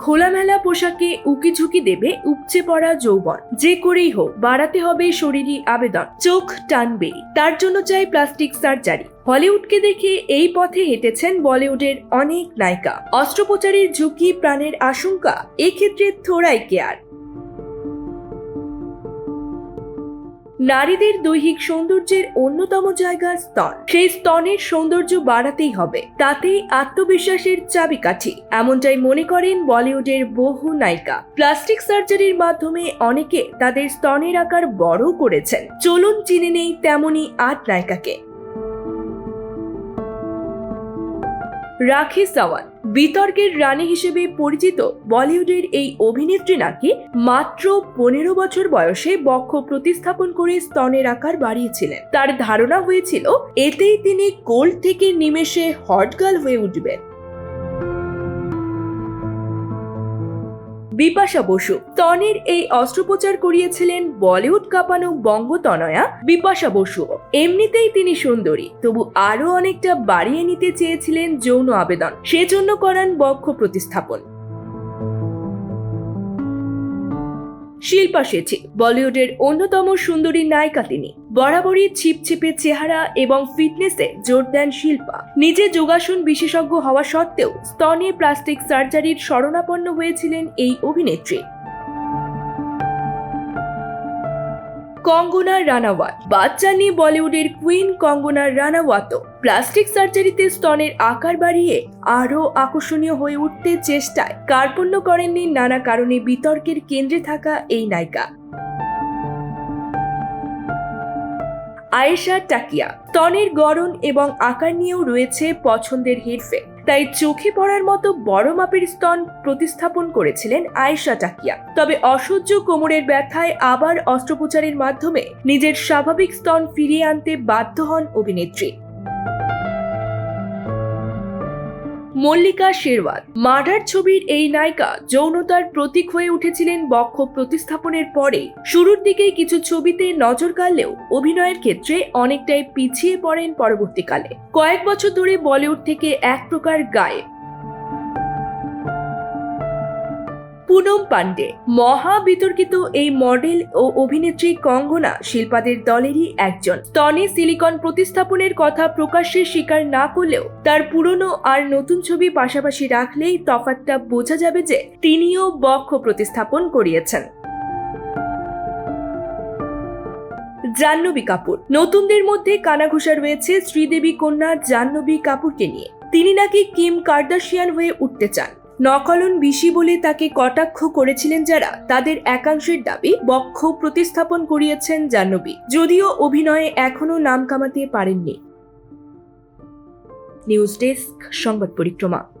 খোলামেলা পোশাকে উকি ঝুঁকি দেবে উপচে পড়া যৌবন। যে করেই হোক, বাড়াতে হবে শরীরী আবেদন। চোখ টানবেই। তার জন্য চাই প্লাস্টিক সার্জারি। হলিউডকে দেখে এই পথে হেঁটেছেন বলিউডের অনেক নায়িকা। অস্ত্রোপচারের ঝুঁকি প্রাণের আশঙ্কা, এক্ষেত্রে থোড়াই কেয়ার। নারীদের দৈহিক সৌন্দর্যের অন্যতম জায়গা স্তন সেই স্তনের সৌন্দর্য বাড়াতেই হবে, তাতেই আত্মবিশ্বাসের চাবিকাঠি। এমনটাই মনে করেন বলিউডের বহু নায়িকা। প্লাস্টিক সার্জারির মাধ্যমে অনেকে তাদের স্তনের আকার বড় করেছেন। চলুন চিনে নেই তেমনই আট নায়িকাকে। রাখি সাওয়ান বিতর্কের রানী হিসেবে পরিচিত বলিউডের এই অভিনেত্রী নাকি মাত্র পনেরো বছর বয়সে বক্ষ প্রতিস্থাপন করে স্তনের আকার বাড়িয়েছিলেন। তার ধারণা হয়েছিল, এতেই তিনি কোল্ড থেকে নিমেষে হট গার্ল হয়ে উঠবেন। বিপাশা বসু। তনের এই অস্ত্রোপচার করিয়েছিলেন বলিউড কাঁপানো বঙ্গতনয়া বিপাশা বসু। এমনিতেই তিনি সুন্দরী, তবু আরও অনেকটা বাড়িয়ে নিতে চেয়েছিলেন যৌন আবেদন। সেজন্য করান বক্ষ প্রতিস্থাপন। শিল্পা শেঠি, বলিউডের অন্যতম সুন্দরী নায়িকা তিনি। বরাবরই ছিপছিপে চেহারা এবং ফিটনেসে জোর দেন শিল্পা। নিজে যোগাসন বিশেষজ্ঞ হওয়া সত্ত্বেও স্তনে প্লাস্টিক সার্জারির শরণাপন্ন হয়েছিলেন এই অভিনেত্রী। কঙ্গনা রানাওয়াত বাচ্চা নিয়ে বলিউডের কুইন কঙ্গনা রানাওয়াতও প্লাস্টিক সার্জারিতে স্তনের আকার বাড়িয়ে আরও আকর্ষণীয় হয়ে উঠতে চেষ্টায়। কার্পণ্য করেননি নানা কারণে বিতর্কের কেন্দ্রে থাকা এই নায়িকা। আয়েশা টাকিয়া। স্তনের গড়ন এবং আকার নিয়েও রয়েছে পছন্দের হেরফের। তাই চোখে পড়ার মতো বড় মাপের স্তন প্রতিস্থাপন করেছিলেন আয়েশা টাকিয়া। তবে অসহ্য কোমরের ব্যথায় আবার অস্ত্রোপচারের মাধ্যমে নিজের স্বাভাবিক স্তন ফিরিয়ে আনতে বাধ্য হন অভিনেত্রী। মল্লিকা শেরওয়াত। মার্ডার ছবির এই নায়িকা যৌনতার প্রতীক হয়ে উঠেছিলেন বক্ষ প্রতিস্থাপনের পরে শুরুর দিকে কিছু ছবিতে নজর কাড়লেও অভিনয়ের ক্ষেত্রে অনেকটাই পিছিয়ে পড়েন পরবর্তীকালে। কয়েক বছর ধরে বলিউড থেকে এক প্রকার গায়ে পুনম পান্ডে মহা বিতর্কিত এই মডেল ও অভিনেত্রী কঙ্গনা শিল্পাদের দলেরই একজন। স্তনে সিলিকন প্রতিস্থাপনের কথা প্রকাশ্যে স্বীকার না করলেও তার পুরনো আর নতুন ছবি পাশাপাশি রাখলেই তফাৎটা বোঝা যাবে যে তিনিও বক্ষ প্রতিস্থাপন করিয়েছেন। জাহ্নবী কাপুর। নতুনদের মধ্যে কানাঘুষা রয়েছে শ্রীদেবী কন্যা জাহ্নবী কাপুরকে নিয়ে। তিনি নাকি কিম কার্দাশিয়ান হয়ে উঠতে চান। নকলন বিশি বলে তাকে কটাক্ষ করেছিলেন যারা, তাদের একাংশের দাবি বক্ষ প্রতিস্থাপন করিয়েছেন জাহ্নবী, যদিও অভিনয়ে এখনও নাম কামাতে পারেননি। নিউজ ডেস্ক, সংবাদ পরিক্রমা।